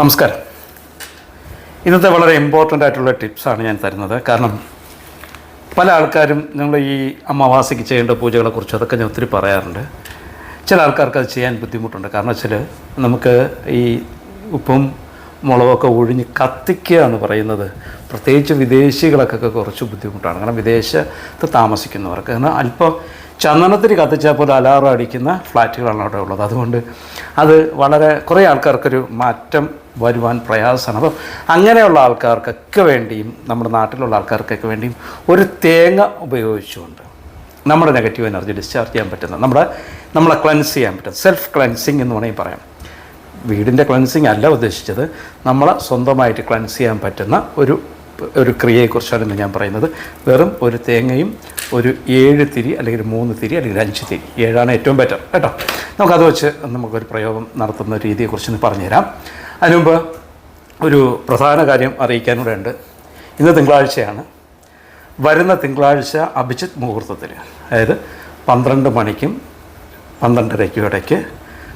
നമസ്കാരം. ഇന്നത്തെ വളരെ ഇമ്പോർട്ടന്റ് ആയിട്ടുള്ള ടിപ്സാണ് ഞാൻ തരുന്നത്. കാരണം പല ആൾക്കാരും നിങ്ങൾ ഈ അമാവാസിക്ക് ചെയ്യേണ്ട പൂജകളെക്കുറിച്ച് അതൊക്കെ ഞാൻ ഒത്തിരി പറയാറുണ്ട്. ചില ആൾക്കാർക്ക് അത് ചെയ്യാൻ ബുദ്ധിമുട്ടുണ്ട്. കാരണം വെച്ചാൽ നമുക്ക് ഈ ഉപ്പും മുളകൊക്കെ ഒഴിഞ്ഞ് കത്തിക്കുക എന്ന് പറയുന്നത് പ്രത്യേകിച്ച് വിദേശികളൊക്കെ കുറച്ച് ബുദ്ധിമുട്ടാണ്. കാരണം വിദേശത്ത് താമസിക്കുന്നവർക്ക്. കാരണം അല്പം ചന്ദനത്തിന് കത്തിച്ചപ്പോൾ പോലും അലാറം അടിക്കുന്ന ഫ്ലാറ്റുകളാണ് അവിടെ ഉള്ളത്. അതുകൊണ്ട് അത് വളരെ കുറേ ആൾക്കാർക്കൊരു മാറ്റം വരുവാൻ പ്രയാസമാണ്. അപ്പം അങ്ങനെയുള്ള ആൾക്കാർക്കൊക്കെ വേണ്ടിയും നമ്മുടെ നാട്ടിലുള്ള ആൾക്കാർക്കൊക്കെ വേണ്ടിയും ഒരു തേങ്ങ ഉപയോഗിച്ചുകൊണ്ട് നമ്മുടെ നെഗറ്റീവ് എനർജി ഡിസ്ചാർജ് ചെയ്യാൻ പറ്റുന്ന നമ്മുടെ നമ്മളെ ക്ലൻസ് ചെയ്യാൻ പറ്റും സെൽഫ് ക്ലൻസിങ് എന്ന് വേണമെങ്കിൽ പറയാം. വീടിന്റെ ക്ലൻസിങ് അല്ല ഉദ്ദേശിച്ചത് നമ്മളെ സ്വന്തമായിട്ട് ക്ലൻസ് ചെയ്യാൻ പറ്റുന്ന ഒരു ഒരു ക്രിയയെക്കുറിച്ചാണ് ഇന്ന് ഞാൻ പറയുന്നത്. വെറും ഒരു തേങ്ങയും ഒരു ഏഴ് തിരി അല്ലെങ്കിൽ മൂന്ന് തിരി അല്ലെങ്കിൽ അഞ്ച് തിരി. ഏഴാണ് ഏറ്റവും ബെറ്റർ കേട്ടോ? നമുക്കത് വെച്ച് നമുക്കൊരു പ്രയോഗം നടത്തുന്ന രീതിയെക്കുറിച്ച് പറഞ്ഞുതരാം. അതിനുമുമ്പ് ഒരു പ്രധാന കാര്യം അറിയിക്കാനൂടെ ഉണ്ട്. ഇന്ന് തിങ്കളാഴ്ചയാണ്. വരുന്ന തിങ്കളാഴ്ച അഭിജിത്ത് മുഹൂർത്തത്തിൽ അതായത് പന്ത്രണ്ട് മണിക്കും പന്ത്രണ്ടരയ്ക്കും ഇടയ്ക്ക്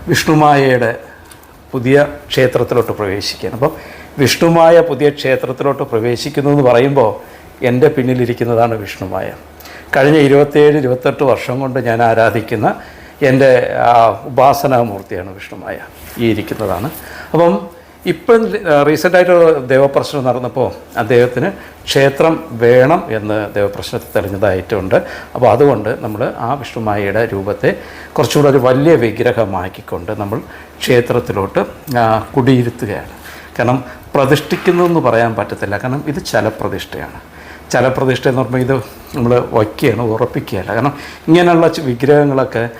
വിഷ്ണുമായയുടെ പുതിയ ക്ഷേത്രത്തിലോട്ട് പ്രവേശിക്കുകയാണ്. അപ്പം വിഷ്ണുമായ പുതിയ ക്ഷേത്രത്തിലോട്ട് പ്രവേശിക്കുന്നു എന്ന് പറയുമ്പോൾ എന്റെ പിന്നിലിരിക്കുന്നതാണ് വിഷ്ണുമായ. കഴിഞ്ഞ ഇരുപത്തേഴ് ഇരുപത്തെട്ട് വർഷം കൊണ്ട് ഞാൻ ആരാധിക്കുന്ന എന്റെ ഉപാസനാമൂർത്തിയാണ് വിഷ്ണുമായ. ഈ ഇരിക്കുന്നതാണ്. അപ്പം ഇപ്പം റീസെന്റായിട്ട് ദേവപ്രശ്നം നടന്നപ്പോൾ അദ്ദേഹത്തിന് ക്ഷേത്രം വേണം എന്ന് ദേവപ്രശ്നത്തിൽ തെളിഞ്ഞതായിട്ടുണ്ട്. അപ്പോൾ അതുകൊണ്ട് നമ്മൾ ആ വിഷ്ണുമായയുടെ രൂപത്തെ കുറച്ചുകൂടെ ഒരു വലിയ വിഗ്രഹമാക്കിക്കൊണ്ട് നമ്മൾ ക്ഷേത്രത്തിലോട്ട് കുടിയിരുത്തുകയാണ്. കാരണം പ്രതിഷ്ഠിക്കുന്നു എന്ന് പറയാൻ പറ്റത്തില്ല. കാരണം ഇത് ചലപ്രതിഷ്ഠയാണ്. ചലപ്രതിഷ്ഠ എന്ന് പറയുമ്പോൾ ഇത് നമ്മൾ വയ്ക്കുകയാണ് ഉറപ്പിക്കുകയല്ല. കാരണം ഇങ്ങനെയുള്ള വിഗ്രഹങ്ങളൊക്കെ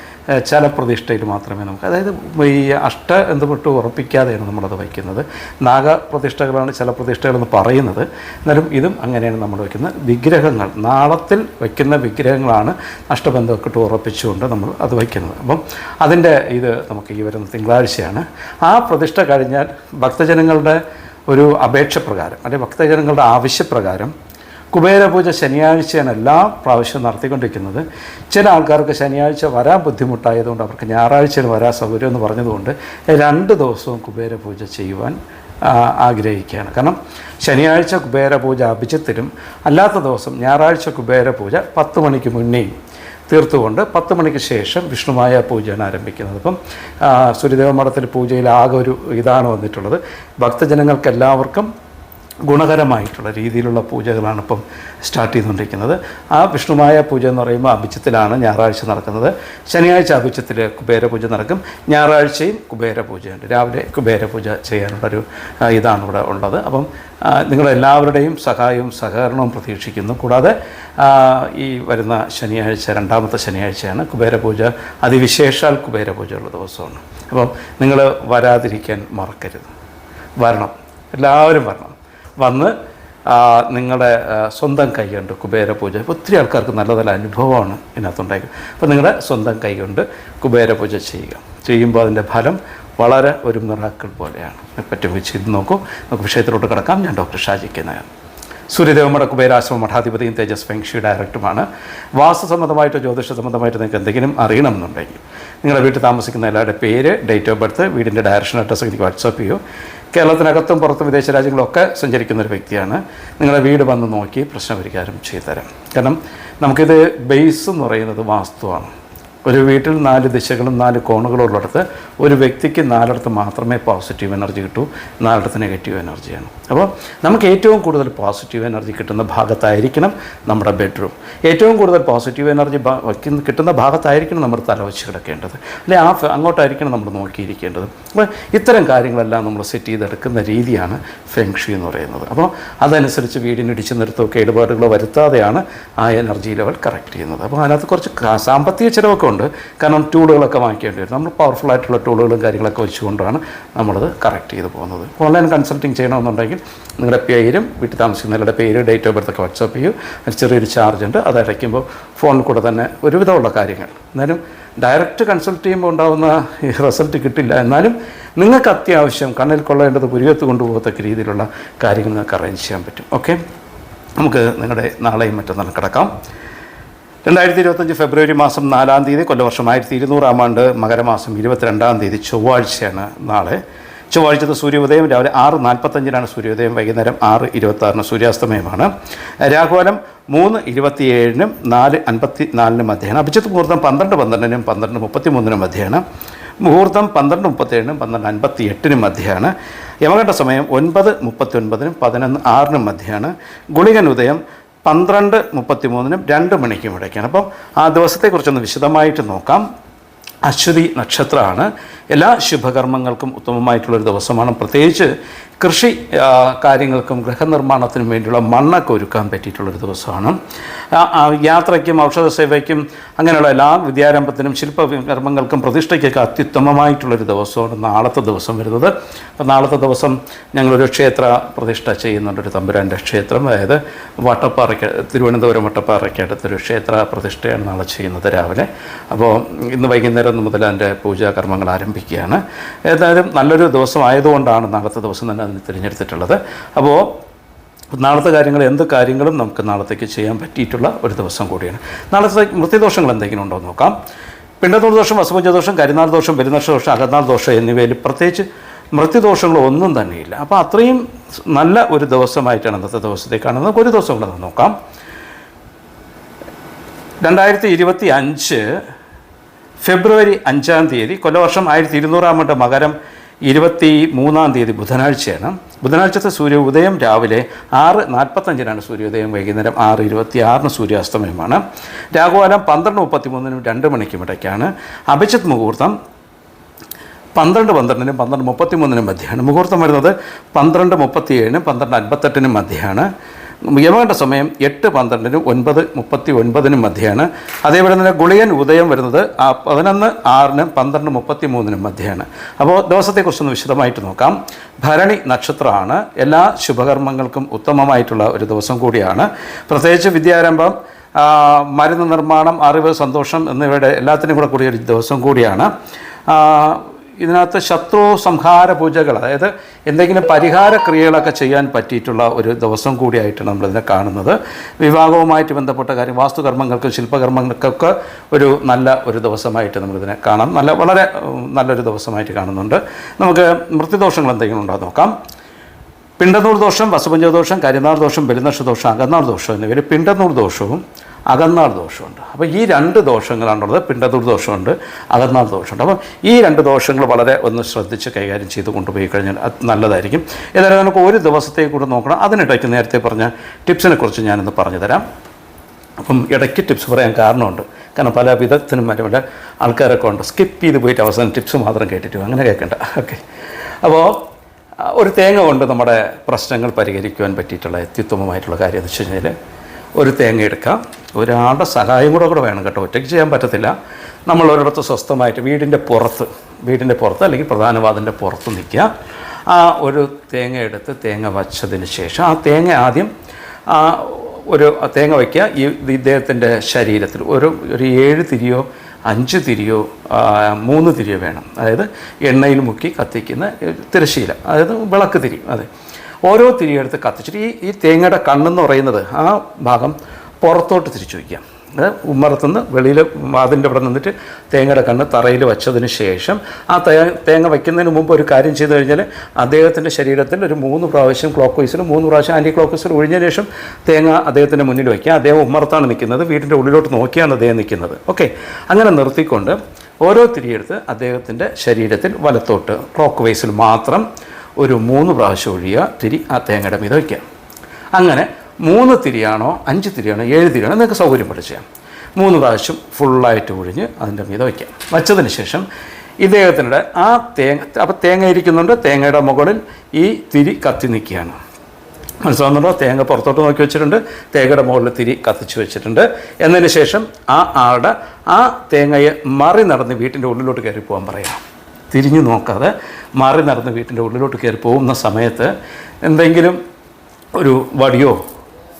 ചലപ്രതിഷ്ഠയിൽ മാത്രമേ നമുക്ക് അതായത് ഈ അഷ്ട എന്തുപെട്ട് ഉറപ്പിക്കാതെയാണ് നമ്മളത് വയ്ക്കുന്നത്. നാഗപ്രതിഷ്ഠകളാണ് ചലപ്രതിഷ്ഠകളെന്ന് പറയുന്നത്. എന്നാലും ഇതും അങ്ങനെയാണ് നമ്മൾ വയ്ക്കുന്നത്. വിഗ്രഹങ്ങൾ നാളത്തിൽ വയ്ക്കുന്ന വിഗ്രഹങ്ങളാണ് അഷ്ടബന്ധമൊക്കെ ഇട്ട് ഉറപ്പിച്ചുകൊണ്ട് നമ്മൾ അത് വയ്ക്കുന്നത്. അപ്പം അതിന്റെ ഇത് നമുക്ക് ഈ വരുന്ന തിങ്കളാഴ്ചയാണ്. ആ പ്രതിഷ്ഠ കഴിഞ്ഞാൽ ഭക്തജനങ്ങളുടെ ഒരു അപേക്ഷ പ്രകാരം അല്ലെ ഭക്തജനങ്ങളുടെ ആവശ്യപ്രകാരം കുബേരപൂജ ശനിയാഴ്ചയാണ് എല്ലാ പ്രാവശ്യവും നടത്തിക്കൊണ്ടിരിക്കുന്നത്. ചില ആൾക്കാർക്ക് ശനിയാഴ്ച വരാൻ ബുദ്ധിമുട്ടായതുകൊണ്ട് അവർക്ക് ഞായറാഴ്ചയിൽ വരാൻ സൗകര്യം എന്ന് പറഞ്ഞതുകൊണ്ട് രണ്ട് ദിവസവും കുബേരപൂജ ചെയ്യുവാൻ ആഗ്രഹിക്കുകയാണ്. കാരണം ശനിയാഴ്ച കുബേരപൂജ അഭിജിത്തിലും അല്ലാത്ത ദിവസം ഞായറാഴ്ച കുബേരപൂജ പത്ത് മണിക്ക് മുന്നേയും തീർത്തുകൊണ്ട് പത്ത് മണിക്ക് ശേഷം വിഷ്ണുമായ പൂജയാണ് ആരംഭിക്കുന്നത്. അപ്പം സൂര്യദേവ മഠത്തിൽ പൂജയിൽ ആകെ ഒരു ഇതാണ് വന്നിട്ടുള്ളത്. ഭക്തജനങ്ങൾക്ക് എല്ലാവർക്കും ഗുണകരമായിട്ടുള്ള രീതിയിലുള്ള പൂജകളാണ് ഇപ്പം സ്റ്റാർട്ട് ചെയ്തുകൊണ്ടിരിക്കുന്നത്. ആ വിഷ്ണുമായ പൂജ എന്ന് പറയുമ്പോൾ അഭിച്ചത്തിലാണ് ഞായറാഴ്ച നടക്കുന്നത്. ശനിയാഴ്ച അഭിച്ചത്തിൽ കുബേരപൂജ നടക്കും. ഞായറാഴ്ചയും കുബേരപൂജയുണ്ട്. രാവിലെ കുബേരപൂജ ചെയ്യാനുള്ളൊരു ഇതാണ് ഇവിടെ ഉള്ളത്. അപ്പം നിങ്ങളെല്ലാവരുടെയും സഹായവും സഹകരണവും പ്രതീക്ഷിക്കുന്നു. കൂടാതെ ഈ വരുന്ന ശനിയാഴ്ച രണ്ടാമത്തെ ശനിയാഴ്ചയാണ് കുബേരപൂജ. അതിവിശേഷാൽ കുബേരപൂജയുള്ള ദിവസമാണ്. അപ്പം നിങ്ങൾ വരാതിരിക്കാൻ മറക്കരുത്. വരണം. എല്ലാവരും വരണം. വന്ന് നിങ്ങളുടെ സ്വന്തം കൈ കൊണ്ട് കുബേരപൂജ ഒത്തിരി ആൾക്കാർക്ക് നല്ല നല്ല അനുഭവമാണ് ഇതിനകത്തുണ്ടായത്. അപ്പോൾ നിങ്ങളുടെ സ്വന്തം കൈ കൊണ്ട് കുബേരപൂജ ചെയ്യുക. ചെയ്യുമ്പോൾ അതിന്റെ ഫലം വളരെ ഒരു മിറാക്കൾ പോലെയാണ്. പറ്റുമെങ്കിൽ ചെയ്ത് നോക്കൂ. നമുക്ക് വിഷയത്തിലോട്ട് കിടക്കാം. ഞാൻ ഡോക്ടർ ഷാജിക്ക് നായർ. സൂര്യദേവമഠ കുബേരാശ്രമ മഠാധിപതിയും തേജസ് ഫെങ്ഷി ഡയറക്ടറുമാണ്. വാസ്തു സംബന്ധമായിട്ടോ ജ്യോതിഷ സംബന്ധമായിട്ടോ നിങ്ങൾക്ക് എന്തെങ്കിലും അറിയണമെന്നുണ്ടെങ്കിൽ നിങ്ങളുടെ വീട്ടിൽ താമസിക്കുന്ന എല്ലാവരുടെ പേര് ഡേറ്റ് ഓഫ് ബർത്ത് വീടിന്റെ ഡയറക്ഷൻ അഡ്രസ്സ് എനിക്ക് വാട്സപ്പ് ചെയ്യൂ. കേരളത്തിനകത്തും പുറത്തും വിദേശ രാജ്യങ്ങളൊക്കെ സഞ്ചരിക്കുന്ന ഒരു വ്യക്തിയാണ്. നിങ്ങളുടെ വീട് വന്ന് നോക്കി പ്രശ്നപരിഹാരം ചെയ്തു തരാം കാരണം നമുക്കിത് ബേസ് എന്ന് പറയുന്നത് വാസ്തുവാണ്. ഒരു വീട്ടിൽ നാല് ദിശകളും നാല് കോണുകളും ഉള്ളിടത്ത് ഒരു വ്യക്തിക്ക് നാലിടത്ത് മാത്രമേ പോസിറ്റീവ് എനർജി കിട്ടൂ നാലിടത്ത് നെഗറ്റീവ് എനർജിയാണ് അപ്പോൾ നമുക്ക് ഏറ്റവും കൂടുതൽ പോസിറ്റീവ് എനർജി കിട്ടുന്ന ഭാഗത്തായിരിക്കണം നമ്മുടെ ബെഡ്റൂം ഏറ്റവും കൂടുതൽ പോസിറ്റീവ് എനർജി കിട്ടുന്ന ഭാഗത്തായിരിക്കണം നമ്മൾ തല വെച്ച് കിടക്കേണ്ടത്. അല്ലെ ആ അങ്ങോട്ടായിരിക്കണം നമ്മൾ നോക്കിയിരിക്കേണ്ടത്. അപ്പോൾ ഇത്തരം കാര്യങ്ങളെല്ലാം നമ്മൾ സെറ്റ് ചെയ്തെടുക്കുന്ന രീതിയാണ് ഫെങ്ഷി എന്ന് പറയുന്നത്. അപ്പോൾ അതനുസരിച്ച് വീടിന് ഇടിച്ചു നിർത്തമോ കേടുപാടുകളോ വരുത്താതെയാണ് ആ എനർജി ലെവൽ കറക്റ്റ് ചെയ്യുന്നത്. അപ്പോൾ അതിനകത്ത് കുറച്ച് സാമ്പത്തിക ചിലവൊക്കെ ഉണ്ട് കാരണം ടൂളുകളൊക്കെ വാങ്ങിക്കേണ്ടി വരും. നമ്മൾ പവർഫുൾ ആയിട്ടുള്ള ടൂളുകളും കാര്യങ്ങളൊക്കെ വെച്ചുകൊണ്ടാണ് നമ്മളത് കറക്റ്റ് ചെയ്ത് പോകുന്നത്. ഓൺലൈൻ കൺസൾട്ടിങ് ചെയ്യണമെന്നുണ്ടെങ്കിൽ നിങ്ങളുടെ പേരും വീട്ടിൽ താമസിക്കുന്നവരുടെ പേര് ഡേറ്റ് ഓഫ് ബർത്ത് ഒക്കെ വാട്സപ്പ് ചെയ്യും. അതിന് ചെറിയൊരു ചാർജ് ഉണ്ട്. അത് അടയ്ക്കുമ്പോൾ ഫോണിൽ കൂടെ തന്നെ ഒരുവിധമുള്ള കാര്യങ്ങൾ. എന്നാലും ഡയറക്റ്റ് കൺസൾട്ട് ചെയ്യുമ്പോൾ ഉണ്ടാകുന്ന റിസൾട്ട് കിട്ടില്ല. എന്നാലും നിങ്ങൾക്ക് അത്യാവശ്യം കണ്ണിൽ കൊള്ളേണ്ടത് പുരികത്ത് കൊണ്ടുപോകത്തക്ക രീതിയിലുള്ള കാര്യങ്ങൾ നിങ്ങൾക്ക് അറേഞ്ച് ചെയ്യാൻ പറ്റും. ഓക്കെ നമുക്ക് നിങ്ങളുടെ നാളെയും മറ്റന്നാളും കിടക്കാം. രണ്ടായിരത്തി ഇരുപത്തഞ്ച് ഫെബ്രുവരി മാസം നാലാം തീയതി കൊല്ലവർഷം ആയിരത്തി ഇരുന്നൂറാം ആണ്ട് മകരമാസം ഇരുപത്തിരണ്ടാം തീയതി ചൊവ്വാഴ്ചയാണ് നാളെ. ചൊവ്വാഴ്ചത്തെ സൂര്യോദയം രാവിലെ ആറ് നാൽപ്പത്തഞ്ചിനാണ് സൂര്യോദയം വൈകുന്നേരം ആറ് ഇരുപത്താറിന് സൂര്യാസ്തമയമാണ്. രാഘുകാലം മൂന്ന് ഇരുപത്തിയേഴിനും നാല് അൻപത്തി നാലിനും മധ്യയാണ്. അഭിജിത്ത് മുഹൂർത്തം പന്ത്രണ്ട് പന്ത്രണ്ടിനും പന്ത്രണ്ട് മുപ്പത്തി മൂന്നിനും മധ്യയാണ്. മുഹൂർത്തം പന്ത്രണ്ട് മുപ്പത്തേഴിനും പന്ത്രണ്ട് അൻപത്തി എട്ടിനും മധ്യയാണ്. യമകണ്ഠ സമയം ഒൻപത് മുപ്പത്തി ഒൻപതിനും പതിനൊന്ന് ആറിനും മധ്യയാണ്. ഗുളികൻ ഉദയം പന്ത്രണ്ട് മുപ്പത്തി മൂന്നിനും രണ്ട് മണിക്കും ഇടയ്ക്കാണ്. അപ്പം ആ ദിവസത്തെക്കുറിച്ചൊന്ന് വിശദമായിട്ട് നോക്കാം. അശ്വതി നക്ഷത്രമാണ്. എല്ലാ ശുഭകർമ്മങ്ങൾക്കും ഉത്തമമായിട്ടുള്ളൊരു ദിവസമാണ്. പ്രത്യേകിച്ച് കൃഷി കാര്യങ്ങൾക്കും ഗൃഹനിർമ്മാണത്തിനും വേണ്ടിയുള്ള മണ്ണൊക്കെ ഒരുക്കാൻ പറ്റിയിട്ടുള്ളൊരു ദിവസമാണ്. യാത്രയ്ക്കും ഔഷധ സേവയ്ക്കും അങ്ങനെയുള്ള എല്ലാ വിദ്യാരംഭത്തിനും ശില്പകർമ്മങ്ങൾക്കും പ്രതിഷ്ഠയ്ക്കൊക്കെ അത്യുത്തമമായിട്ടുള്ളൊരു ദിവസമാണ് നാളത്തെ ദിവസം വരുന്നത്. അപ്പോൾ നാളത്തെ ദിവസം ഞങ്ങളൊരു ക്ഷേത്ര പ്രതിഷ്ഠ ചെയ്യുന്നുണ്ട് ഒരു തമ്പുരാന്റെ ക്ഷേത്രം. അതായത് വട്ടപ്പാറയ്ക്ക് തിരുവനന്തപുരം വട്ടപ്പാറയ്ക്ക് അടുത്തൊരു ക്ഷേത്ര പ്രതിഷ്ഠയാണ് നാളെ ചെയ്യുന്നത് രാവിലെ. അപ്പോൾ ഇന്ന് വൈകുന്നേരം മുതൽ അതിന്റെ പൂജാകർമ്മങ്ങൾ ആരംഭിക്കുകയാണ്. ഏതായാലും നല്ലൊരു ദിവസമായതുകൊണ്ടാണ് നാളത്തെ ദിവസം തന്നെ തിരഞ്ഞെടുത്തിട്ടുള്ളത്. അപ്പോൾ നാളത്തെ കാര്യങ്ങൾ എന്ത് കാര്യങ്ങളും നമുക്ക് നാളത്തേക്ക് ചെയ്യാൻ പറ്റിയിട്ടുള്ള ഒരു ദിവസം കൂടിയാണ്. നാളത്തെ മൃത്യുദോഷങ്ങൾ എന്തെങ്കിലും ഉണ്ടോ എന്ന് നോക്കാം. പിണ്ടത്തോട് ദോഷം വസുപഞ്ച ദോഷം കരിനാൾ ദോഷം പെരുന്നക്ഷ ദോഷം അകന്നാൾ ദോഷം എന്നിവയിൽ പ്രത്യേകിച്ച് മൃത്യുദോഷങ്ങൾ ഒന്നും തന്നെയില്ല. അപ്പോൾ അത്രയും നല്ല ഒരു ദിവസമായിട്ടാണ് ഇന്നത്തെ ദിവസത്തെ കാണുന്നത്. ഒരു ദിവസം കൂടെ നോക്കാം. രണ്ടായിരത്തി ഇരുപത്തി അഞ്ച് ഫെബ്രുവരി അഞ്ചാം തീയതി കൊല്ലവർഷം ആയിരത്തി ഇരുന്നൂറാം മകരം ഇരുപത്തി മൂന്നാം തീയതി ബുധനാഴ്ചയാണ്. ബുധനാഴ്ചത്തെ സൂര്യ ഉദയം രാവിലെ ആറ് നാൽപ്പത്തഞ്ചിനാണ് സൂര്യോദയം വൈകുന്നേരം ആറ് ഇരുപത്തി ആറിന് സൂര്യാസ്തമയമാണ്. രാഘുവാലം പന്ത്രണ്ട് മുപ്പത്തി മൂന്നിനും രണ്ട് മണിക്കും ഇടയ്ക്കാണ്. അഭിജിത് മുഹൂർത്തം പന്ത്രണ്ട് പന്ത്രണ്ടിനും പന്ത്രണ്ട് മുപ്പത്തി മൂന്നിനും മധ്യമാണ് മുഹൂർത്തം വരുന്നത് പന്ത്രണ്ട് മുപ്പത്തിയേഴിനും പന്ത്രണ്ട് അൻപത്തെട്ടിനും മധ്യയാണ്. യമകണ്ഠ സമയം എട്ട് പന്ത്രണ്ടിനും ഒൻപത് മുപ്പത്തി ഒൻപതിനും മധ്യയാണ് അതേപോലെ തന്നെ ഗുളിയൻ ഉദയം വരുന്നത് ആ പതിനൊന്ന് ആറിനും പന്ത്രണ്ട് മുപ്പത്തി മൂന്നിനും മധ്യയാണ് അപ്പോൾ ദിവസത്തെക്കുറിച്ചൊന്ന് വിശദമായിട്ട് നോക്കാം. ഭരണി നക്ഷത്രമാണ്. എല്ലാ ശുഭകർമ്മങ്ങൾക്കും ഉത്തമമായിട്ടുള്ള ഒരു ദിവസം കൂടിയാണ്. പ്രത്യേകിച്ച് വിദ്യാരംഭം മരുന്ന് നിർമ്മാണം അറിവ് സന്തോഷം എന്നിവയുടെ എല്ലാത്തിനും കൂടെ കൂടിയ ഒരു ദിവസം കൂടിയാണ്. ഇതിനകത്ത് ശത്രു സംഹാര പൂജകൾ അതായത് എന്തെങ്കിലും പരിഹാര ക്രിയകളൊക്കെ ചെയ്യാൻ പറ്റിയിട്ടുള്ള ഒരു ദിവസം കൂടിയായിട്ടാണ് നമ്മളിതിനെ കാണുന്നത്. വിവാഹവുമായിട്ട് ബന്ധപ്പെട്ട കാര്യം വാസ്തുകർമ്മങ്ങൾക്കും ശില്പകർമ്മങ്ങൾക്കൊക്കെ ഒരു നല്ല ഒരു ദിവസമായിട്ട് നമ്മളിതിനെ കാണാം. നല്ല വളരെ നല്ലൊരു ദിവസമായിട്ട് കാണുന്നുണ്ട്. നമുക്ക് മൃത്യുദോഷങ്ങൾ എന്തെങ്കിലും ഉണ്ടോ നോക്കാം. പിണ്ടനൂർ ദോഷം വസുപഞ്ചദോഷം കരിനാർ ദോഷം ബലിനക്ഷ ദോഷം അകന്നാൾ ദോഷം എന്നിവർ പിണ്ടനൂർ ദോഷവും അകന്നാൾ ദോഷമുണ്ട്. അപ്പോൾ ഈ രണ്ട് ദോഷങ്ങളാണുള്ളത്. പിണ്ടനൂർ ദോഷമുണ്ട് അകന്നാൾ ദോഷമുണ്ട്. അപ്പം ഈ രണ്ട് ദോഷങ്ങൾ വളരെ ഒന്ന് ശ്രദ്ധിച്ച് കൈകാര്യം ചെയ്ത് കൊണ്ടുപോയി കഴിഞ്ഞാൽ അത് നല്ലതായിരിക്കും. ഏതായാലും നമുക്ക് ഒരു ദിവസത്തേക്ക് കൂടെ നോക്കണം. അതിനിടയ്ക്ക് നേരത്തെ പറഞ്ഞ ടിപ്സിനെ കുറിച്ച് ഞാനൊന്ന് പറഞ്ഞു തരാം. അപ്പം ഇടയ്ക്ക് ടിപ്സ് പറയാൻ കാരണമുണ്ട്. കാരണം പല വിദഗ്ധനും പല ആൾക്കാരൊക്കെ ഉണ്ട്. സ്കിപ്പ് ചെയ്ത് പോയിട്ട് അവസാനം ടിപ്സ് മാത്രം കേട്ടിട്ട്. അങ്ങനെ കേൾക്കണ്ട. ഓക്കെ. അപ്പോൾ ഒരു തേങ്ങ കൊണ്ട് നമ്മുടെ പ്രശ്നങ്ങൾ പരിഹരിക്കുവാൻ പറ്റിയിട്ടുള്ള അത്യുത്തമമായിട്ടുള്ള കാര്യം എന്ന് വെച്ച് കഴിഞ്ഞാൽ ഒരു തേങ്ങ എടുക്കാം. ഒരാളുടെ സഹായം കൂടെ കൂടെ വേണം കേട്ടോ. ഒറ്റയ്ക്ക് ചെയ്യാൻ പറ്റത്തില്ല. നമ്മൾ ഒരിടത്ത് സ്വസ്ഥമായിട്ട് വീടിന്റെ പുറത്ത് വീടിന്റെ പുറത്ത് അല്ലെങ്കിൽ പ്രധാനവാദിന്റെ പുറത്ത് നിൽക്കുക. ആ ഒരു തേങ്ങ എടുത്ത് തേങ്ങ വച്ചതിന് ശേഷം ആ തേങ്ങ ആദ്യം ഒരു തേങ്ങ വയ്ക്കുക. ഈ ഇദ്ദേഹത്തിന്റെ ശരീരത്തിൽ ഒരു ഒരു ഏഴ് തിരിയോ അഞ്ച് തിരിയോ മൂന്ന് തിരിയോ വേണം. അതായത് എണ്ണയിൽ മുക്കി കത്തിക്കുന്ന തിരശീല അതായത് വിളക്ക് തിരി അതെ. ഓരോ തിരിയെടുത്ത് കത്തിച്ചിട്ട് ഈ ഈ തേങ്ങയുടെ കണ്ണെന്ന് പറയുന്നത് ആ ഭാഗം പുറത്തോട്ട് തിരിച്ചു വയ്ക്കുക. അത് ഉമ്മറത്തുനിന്ന് വെളിയിൽ അതിന്റെ ഇവിടെ നിന്നിട്ട് തേങ്ങയുടെ കണ്ണ് തറയിൽ വെച്ചതിന് ശേഷം ആ തേ തേങ്ങ വയ്ക്കുന്നതിന് മുമ്പ് ഒരു കാര്യം ചെയ്തു കഴിഞ്ഞാൽ അദ്ദേഹത്തിന്റെ ശരീരത്തിൽ ഒരു മൂന്ന് പ്രാവശ്യം ക്ലോക്ക് വൈസിലും മൂന്ന് പ്രാവശ്യം ആന്റി ക്ലോക്ക് വൈസിലും ഒഴിഞ്ഞ ശേഷം തേങ്ങ അദ്ദേഹത്തിന്റെ മുന്നിൽ വയ്ക്കുക. അദ്ദേഹം ഉമ്മറത്താണ് നിൽക്കുന്നത്. വീടിന്റെ ഉള്ളിലോട്ട് നോക്കിയാണ് അദ്ദേഹം നിൽക്കുന്നത്. ഓക്കെ. അങ്ങനെ നിർത്തിക്കൊണ്ട് ഓരോ തിരിയെടുത്ത് അദ്ദേഹത്തിന്റെ ശരീരത്തിൽ വലത്തോട്ട് ക്ലോക്ക് വൈസിൽ മാത്രം ഒരു മൂന്ന് പ്രാവശ്യം ഒഴിയുക തിരി ആ തേങ്ങയുടെ മീത വയ്ക്കുക. അങ്ങനെ മൂന്ന് തിരിയാണോ അഞ്ച് തിരിയാണോ ഏഴ് തിരിയാണോ നിങ്ങൾക്ക് സൗകര്യം ചെയ്യാം മൂന്ന് പ്രാവശ്യം ഫുള്ളായിട്ട് ഒഴിഞ്ഞ് അതിന്റെ മീത വയ്ക്കാം വച്ചതിന് ശേഷം ഇദ്ദേഹത്തിന്റെ ആ തേങ്ങ അപ്പോൾ തേങ്ങ ഇരിക്കുന്നുണ്ട് തേങ്ങയുടെ മുകളിൽ ഈ തിരി കത്തി നിൽക്കുകയാണ്. മനസ്സിലാവുന്നുണ്ടോ? തേങ്ങ പുറത്തോട്ട് നോക്കി വെച്ചിട്ടുണ്ട് തേങ്ങയുടെ മുകളിൽ തിരി കത്തിച്ച് വെച്ചിട്ടുണ്ട്. എന്നതിന് ശേഷം ആ ആളുടെ ആ തേങ്ങയെ മറി നടന്ന് വീട്ടിന്റെ ഉള്ളിലോട്ട് കയറി പോകാൻ പറയാം തിരിഞ്ഞു നോക്കാതെ മാറി നടന്ന് വീട്ടിന്റെ ഉള്ളിലോട്ട് കയറി പോകുന്ന സമയത്ത് എന്തെങ്കിലും ഒരു വടിയോ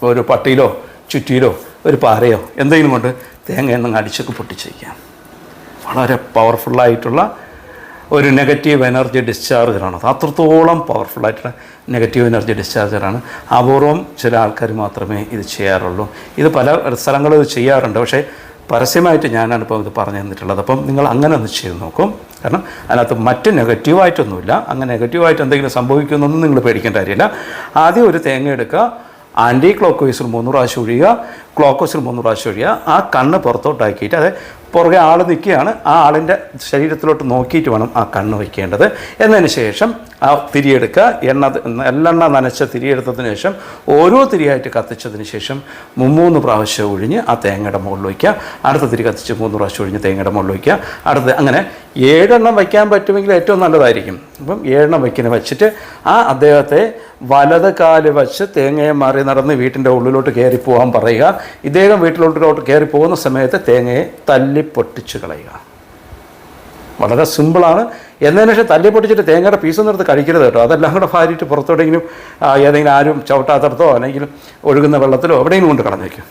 ഒരു പട്ടിയിലോ ചുറ്റിയിലോ ഒരു പാറയോ എന്തെങ്കിലും കൊണ്ട് തേങ്ങ എന്നങ്ങ് അടിച്ചൊക്കെ പൊട്ടിച്ചേക്കാം വളരെ പവർഫുള്ളായിട്ടുള്ള ഒരു നെഗറ്റീവ് എനർജി ഡിസ്ചാർജറാണ് അത് അത്രത്തോളം പവർഫുള്ളായിട്ടുള്ള നെഗറ്റീവ് എനർജി ഡിസ്ചാർജറാണ് അപൂർവം ചില ആൾക്കാർ മാത്രമേ ഇത് ചെയ്യാറുള്ളൂ. ഇത് പല സ്ഥലങ്ങളും ഇത് ചെയ്യാറുണ്ട്. പക്ഷേ പരസ്യമായിട്ട് ഞാനാണ് ഇപ്പോൾ ഇത് പറഞ്ഞു തന്നിട്ടുള്ളത്. അപ്പം നിങ്ങൾ അങ്ങനെ ഒന്ന് ചെയ്ത് നോക്കും. കാരണം അതിനകത്ത് മറ്റ് നെഗറ്റീവായിട്ടൊന്നുമില്ല. അങ്ങനെ നെഗറ്റീവായിട്ട് എന്തെങ്കിലും സംഭവിക്കുന്നൊന്നും നിങ്ങൾ പേടിക്കേണ്ട കാര്യമില്ല. ആദ്യം ഒരു തേങ്ങ എടുക്കുക. ആന്റി ക്ലോക്ക് വൈസിൽ മൂന്ന് പ്രാവശ്യം ഒഴിയുക. ക്ലോക്ക് വൈസിൽ മൂന്ന് പ്രാവശ്യം ഒഴിയുക. ആ കണ്ണ് പുറത്തോട്ടാക്കിയിട്ട് അത് പുറകെ ആൾ നിൽക്കുകയാണ്. ആ ആളിന്റെ ശരീരത്തിലോട്ട് നോക്കിയിട്ട് വേണം ആ കണ്ണ് വയ്ക്കേണ്ടത്. എന്നതിന് ശേഷം ആ തിരിയെടുക്കുക. എണ്ണ എല്ലെണ്ണ നനച്ച തിരിയെടുത്തതിന് ശേഷം ഓരോ തിരിയായിട്ട് കത്തിച്ചതിന് ശേഷം മൂന്ന് പ്രാവശ്യം ഒഴിഞ്ഞ് ആ തേങ്ങയുടെ മുകളിൽ വയ്ക്കുക. അടുത്ത തിരി കത്തിച്ച് മൂന്ന് പ്രാവശ്യം ഒഴിഞ്ഞ് തേങ്ങയുടെ മുകളിൽ വയ്ക്കുക. അടുത്ത് അങ്ങനെ ഏഴെണ്ണം വയ്ക്കാൻ പറ്റുമെങ്കിൽ ഏറ്റവും നല്ലതായിരിക്കും. അപ്പം ഏഴെണ്ണം വയ്ക്കുന്ന വെച്ചിട്ട് ആ അദ്ദേഹത്തെ വലത് കാൽ വച്ച് തേങ്ങയെ മാറി നടന്ന് വീട്ടിന്റെ ഉള്ളിലോട്ട് കയറി പോകാൻ പറയുക. ഇദ്ദേഹം വീട്ടിലോട്ടിലോട്ട് കയറി പോകുന്ന സമയത്ത് തേങ്ങയെ തല്ലി പൊട്ടിച്ച് കളയുക. വളരെ സിമ്പിളാണ്. എന്നതിന് ശേഷം തല്ലി പൊട്ടിച്ചിട്ട് തേങ്ങയുടെ പീസൊന്നും എടുത്ത് കഴിക്കരുത് കേട്ടോ. അതെല്ലാം കൂടെ ഭാരിയിട്ട് പുറത്തോടെങ്കിലും ഏതെങ്കിലും ആരും ചവിട്ടാത്തടത്തോ അല്ലെങ്കിൽ ഒഴുകുന്ന വെള്ളത്തിലോ എവിടെയെങ്കിലും കൊണ്ട് കളഞ്ഞേക്കും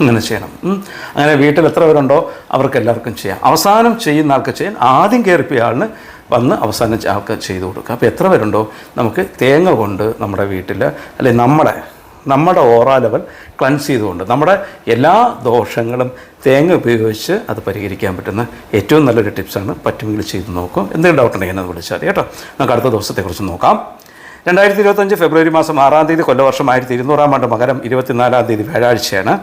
അങ്ങനെ ചെയ്യണം. അങ്ങനെ വീട്ടിൽ എത്ര പേരുണ്ടോ അവർക്ക് എല്ലാവർക്കും ചെയ്യാം. അവസാനം ചെയ്യുന്ന ആൾക്ക് ചെയ്യാൻ ആദ്യം കയറിപ്പോയ ആളിന് വന്ന് അവസാനം ആൾക്ക് ചെയ്തു കൊടുക്കുക. അപ്പോൾ എത്ര പേരുണ്ടോ? നമുക്ക് തേങ്ങ കൊണ്ട് നമ്മുടെ വീട്ടിൽ അല്ലെങ്കിൽ നമ്മുടെ നമ്മുടെ ഓറ ലെവൽ ക്ലൻസ് ചെയ്തുകൊണ്ട് നമ്മുടെ എല്ലാ ദോഷങ്ങളും തേങ്ങ ഉപയോഗിച്ച് അത് പരിഹരിക്കാൻ പറ്റുന്ന ഏറ്റവും നല്ലൊരു ടിപ്സാണ് പറ്റുമെങ്കിൽ ചെയ്ത് നോക്കും. എന്തെങ്കിലും ഡൗട്ട് ഉണ്ടെങ്കിൽ എന്നെ വിളിച്ചാൽ കേട്ടോ. നമുക്ക് അടുത്ത ദിവസത്തെക്കുറിച്ച് നോക്കാം. രണ്ടായിരത്തി ഇരുപത്തഞ്ച് ഫെബ്രുവരി മാസം ആറാം തീയതി കൊല്ലവർഷം ആയിരത്തി ഇരുന്നൂറാം ആണ്ട് മകരം ഇരുപത്തിനാലാം തീയതി വ്യാഴാഴ്ചയാണ്.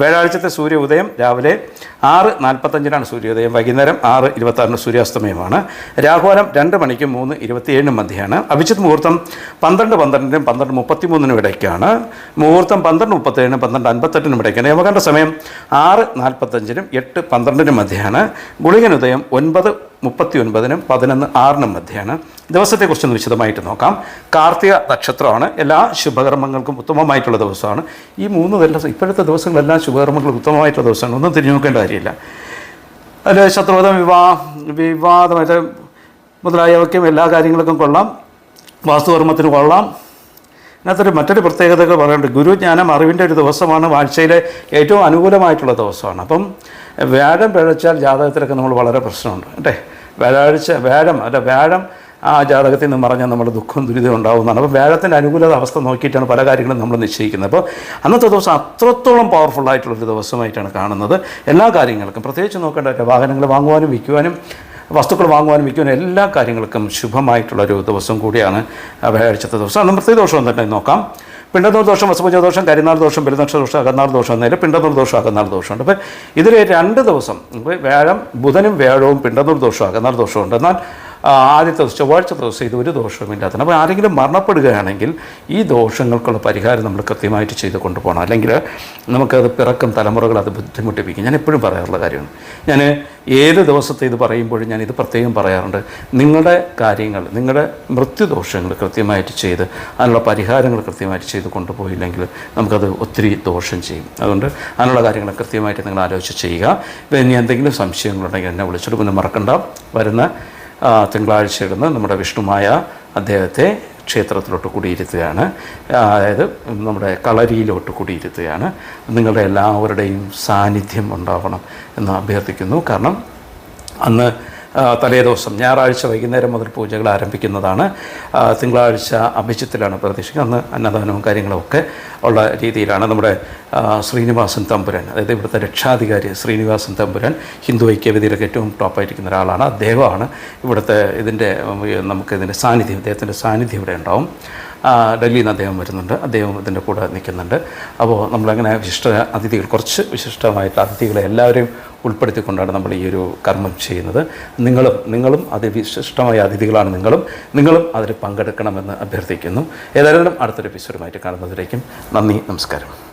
വ്യാഴാഴ്ചത്തെ സൂര്യ ഉദയം രാവിലെ ആറ് നാൽപ്പത്തഞ്ചിനാണ് സൂര്യോദയം വൈകുന്നേരം ആറ് ഇരുപത്താറിന് സൂര്യാസ്തമയമാണ്. രാഹുലം രണ്ട് മണിക്കും മൂന്ന് ഇരുപത്തിയേഴിനും മധ്യയാണ്. അഭിജിത്ത് മുഹൂർത്തം പന്ത്രണ്ട് പന്ത്രണ്ടിനും പന്ത്രണ്ട് മുപ്പത്തിമൂന്നിനും ഇടയ്ക്കാണ്. മുഹൂർത്തം പന്ത്രണ്ട് മുപ്പത്തേഴിനും പന്ത്രണ്ട് അൻപത്തെട്ടിനും ഇടയ്ക്കാണ്. യമകണ്ഠ സമയം ആറ് നാൽപ്പത്തഞ്ചിനും എട്ട് പന്ത്രണ്ടിനും മധ്യയാണ്. ഗുളികൻ ഉദയം ഒൻപത് മുപ്പത്തി ഒൻപതിനും പതിനൊന്ന് ആറിനും മധ്യയാണ് ദിവസത്തെക്കുറിച്ചൊന്ന് വിശദമായിട്ട് നോക്കാം. കാർത്തിക നക്ഷത്രമാണ്. എല്ലാ ശുഭകർമ്മങ്ങൾക്കും ഉത്തമമായിട്ടുള്ള ദിവസമാണ്. ഈ മൂന്ന് നല്ല ഇപ്പോഴത്തെ ദിവസങ്ങളെല്ലാം ശുഭകർമ്മങ്ങൾക്ക് ഉത്തമമായിട്ടുള്ള ദിവസമാണ്. ഒന്നും തിരിഞ്ഞു നോക്കേണ്ട കാര്യമില്ല. അതിൽ ശത്രുവധം വിവാ വിവാദമായിട്ട് മുതലായവയ്ക്കും എല്ലാ കാര്യങ്ങൾക്കും കൊള്ളാം. വാസ്തുകർമ്മത്തിന് കൊള്ളാം. അതിനകത്തൊരു മറ്റൊരു പ്രത്യേകതകൾ പറയുന്നുണ്ട് ഗുരുജ്ഞാനം അറിവിന്റെ ഒരു ദിവസമാണ്. വാഴ്ചയിലെ ഏറ്റവും അനുകൂലമായിട്ടുള്ള ദിവസമാണ്. അപ്പം വ്യാഴം പിഴച്ചാൽ ജാതകത്തിലൊക്കെ നമ്മൾ വളരെ പ്രശ്നമുണ്ട്. അല്ലേ? വ്യാഴാഴ്ച വ്യാഴം അല്ല വ്യാഴം ആ ജാതകത്തിൽ നിന്ന് പറഞ്ഞാൽ നമ്മുടെ ദുഃഖം ദുരിതം ഉണ്ടാകുന്നതാണ് അപ്പോൾ വ്യാഴത്തിന്റെ അനുകൂലത അവസ്ഥ നോക്കിയിട്ടാണ് പല കാര്യങ്ങളും നമ്മൾ നിശ്ചയിക്കുന്നത്. അപ്പോൾ അന്നത്തെ ദിവസം അത്രത്തോളം പവർഫുൾ ആയിട്ടുള്ളൊരു ദിവസമായിട്ടാണ് കാണുന്നത്. എല്ലാ കാര്യങ്ങൾക്കും പ്രത്യേകിച്ച് നോക്കേണ്ട വാഹനങ്ങൾ വാങ്ങുവാനും വിൽക്കുവാനും വസ്തുക്കൾ വാങ്ങുവാനും വിൽക്കുവാനും എല്ലാ കാര്യങ്ങൾക്കും ശുഭമായിട്ടുള്ളൊരു ദിവസം കൂടിയാണ് വ്യാഴാഴ്ചത്തെ ദിവസം. അന്ന് പ്രത്യേക ദോഷം തന്നെ നോക്കാം. പിണ്ടന്നൂർ ദോഷം വസുപൂജ ദോഷം കരിനാൾ ദോഷം പെരുന്നക്ഷ ദോഷം അകന്നാൾ ദോഷം എന്നതിൽ പിണ്ടന്നൂർ ദോഷം അകന്നാൾ ദോഷമുണ്ട് അപ്പോൾ ഇതിൽ രണ്ട് ദിവസം വ്യാഴം ബുധനും വ്യാഴവും പിണ്ടന്നൂർ ദോഷവും അകന്നാൾ ദോഷമുണ്ട് എന്നാൽ ആദ്യത്തെ ചൊവ്വാഴ്ച ദിവസം ഇത് ഒരു ദോഷവുമില്ലാത്തതാണ് അപ്പോൾ ആരെങ്കിലും മരണപ്പെടുകയാണെങ്കിൽ ഈ ദോഷങ്ങൾക്കുള്ള പരിഹാരം നമ്മൾ കൃത്യമായിട്ട് ചെയ്ത് കൊണ്ടുപോകണം. അല്ലെങ്കിൽ നമുക്കത് പിറക്കും തലമുറകൾ അത് ബുദ്ധിമുട്ടിപ്പിക്കും. ഞാൻ എപ്പോഴും പറയാറുള്ള കാര്യമാണ്. ഞാൻ ഏത് ദിവസത്തെ ഇത് പറയുമ്പോഴും ഞാൻ ഇത് പ്രത്യേകം പറയാറുണ്ട്. നിങ്ങളുടെ കാര്യങ്ങൾ നിങ്ങളുടെ മൃത്യുദോഷങ്ങൾ കൃത്യമായിട്ട് ചെയ്ത് അതിനുള്ള പരിഹാരങ്ങൾ കൃത്യമായിട്ട് ചെയ്ത് കൊണ്ടുപോയില്ലെങ്കിൽ നമുക്കത് ഒത്തിരി ദോഷം ചെയ്യും. അതുകൊണ്ട് അതിനുള്ള കാര്യങ്ങൾ കൃത്യമായിട്ട് നിങ്ങൾ ആലോചിച്ച് ചെയ്യുക. ഇനി എന്തെങ്കിലും സംശയങ്ങളുണ്ടെങ്കിൽ എന്നെ വിളിച്ചിട്ട് പിന്നെ മറക്കണ്ട. വരുന്ന ആ, തിങ്കളാഴ്ചയിടുന്ന് നമ്മുടെ വിഷ്ണുമായ അദ്ദേഹത്തെ ക്ഷേത്രത്തിലോട്ട് കുടിയിരുത്തുകയാണ്. അതായത് നമ്മുടെ കളരിയിലോട്ട് കുടിയിരുത്തുകയാണ്. നിങ്ങളുടെ എല്ലാവരുടെയും സാന്നിധ്യം ഉണ്ടാവണം എന്ന് അഭ്യർത്ഥിക്കുന്നു. കാരണം അന്ന് തലേദിവസം ഞായറാഴ്ച വൈകുന്നേരം മുതൽ പൂജകൾ ആരംഭിക്കുന്നതാണ്. തിങ്കളാഴ്ച അഭിജിത്തിലാണ് പ്രതീക്ഷിക്കുന്നത് അന്ന് അന്നദാനവും കാര്യങ്ങളും ഒക്കെ ഉള്ള രീതിയിലാണ് നമ്മുടെ ശ്രീനിവാസൻ തമ്പുരാൻ അതായത് ഇവിടുത്തെ രക്ഷാധികാരി ശ്രീനിവാസൻ തമ്പുരാൻ ഹിന്ദു ഐക്യവേദിയിലൊക്കെ ഏറ്റവും ടോപ്പായിരിക്കുന്ന ഒരാളാണ്. അദ്ദേഹമാണ് ഇവിടുത്തെ ഇതിന്റെ ഉം, നമുക്ക് ഇതിന്റെ സാന്നിധ്യം അദ്ദേഹത്തിന്റെ സാന്നിധ്യം ഇവിടെ ഉണ്ടാവും. ഡൽഹിയിൽ നിന്ന് അദ്ദേഹം വരുന്നുണ്ട്. അദ്ദേഹം ഇതിന്റെ കൂടെ നിൽക്കുന്നുണ്ട്. അപ്പോൾ നമ്മളങ്ങനെ വിശിഷ്ട അതിഥികൾ കുറച്ച് വിശിഷ്ടമായിട്ടുള്ള അതിഥികളെ എല്ലാവരെയും ഉൾപ്പെടുത്തിക്കൊണ്ടാണ് നമ്മൾ ഈ ഒരു കർമ്മം ചെയ്യുന്നത്. നിങ്ങളും നിങ്ങളും അത് വിശിഷ്ടമായ അതിഥികളാണ് നിങ്ങളും. നിങ്ങളും അതിൽ പങ്കെടുക്കണമെന്ന് അഭ്യർത്ഥിക്കുന്നു. ഏതായാലും അടുത്തൊരു എപ്പിസോഡുമായിട്ട് കാണുന്നതിലേക്കും നന്ദി നമസ്കാരം.